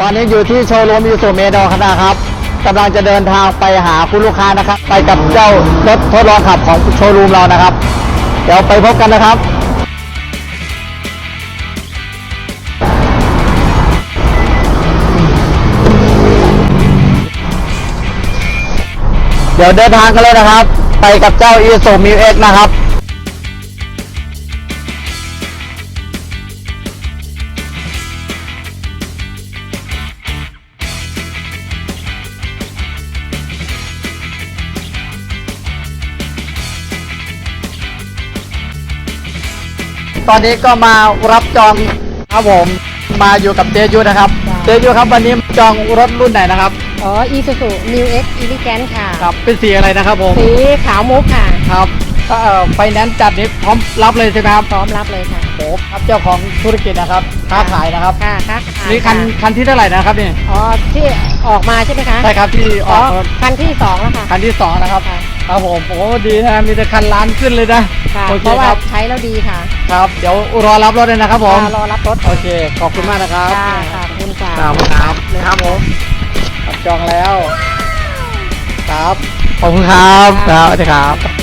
ตอนนี้อยู่ที่โชว์รูมยูสุเมโดคนะครับกำลังจะเดินทางไปหาคุณลูกค้านะครับ ไปกับเจ้ารถทดลองขับของโชว์รูมเรานะครับ เดี๋ยวไปพบกันนะครับ เดี๋ยวเดินทางกันเลยนะครับ ไปกับเจ้าอีสุมิวเอ็กนะครับ ตอนนี้ก็มารับจองครับผมมาอยู่กับเจยุนะครับเจยุครับวันนี้จองรถรุ่นไหนนะครับอ๋ออีซูซูมิวเอ็กซ์อีลิแกนค่ะครับเป็นสีอะไรนะครับผมสีขาวมุกค่ะครับก็เอ่อ ไฟแนนซ์จัดนี้พร้อมรับเลยใช่ไหมครับพร้อมรับเลยค่ะโอ้ครับเจ้าของธุรกิจนะครับค้าขายนะครับค่ะค่ะขายนี่คันค่ะคันที่เท่าไหร่นะครับนี่อ๋อที่ออกมาใช่ไหมคะใช่ครับที่ออ๋ออกรถคันที่สองแล้วค่ะคันที่สองนะครับค่ะครับผมโอ้ดีนะมีแต่คันล้านขึ้นเลยนะค่ะโอเคเพราะว่าครับใช้แล้วดีค่ะ ครับ เดี๋ยวรอรับรถเลยนะครับผมค่ะรอรับรถโอเค ขอบคุณมากนะครับค่ะค่ะขอบคุณค่ะครับครับนะครับผมครับจองแล้ว ครับขอบคุณครับครับสวัสดีครับ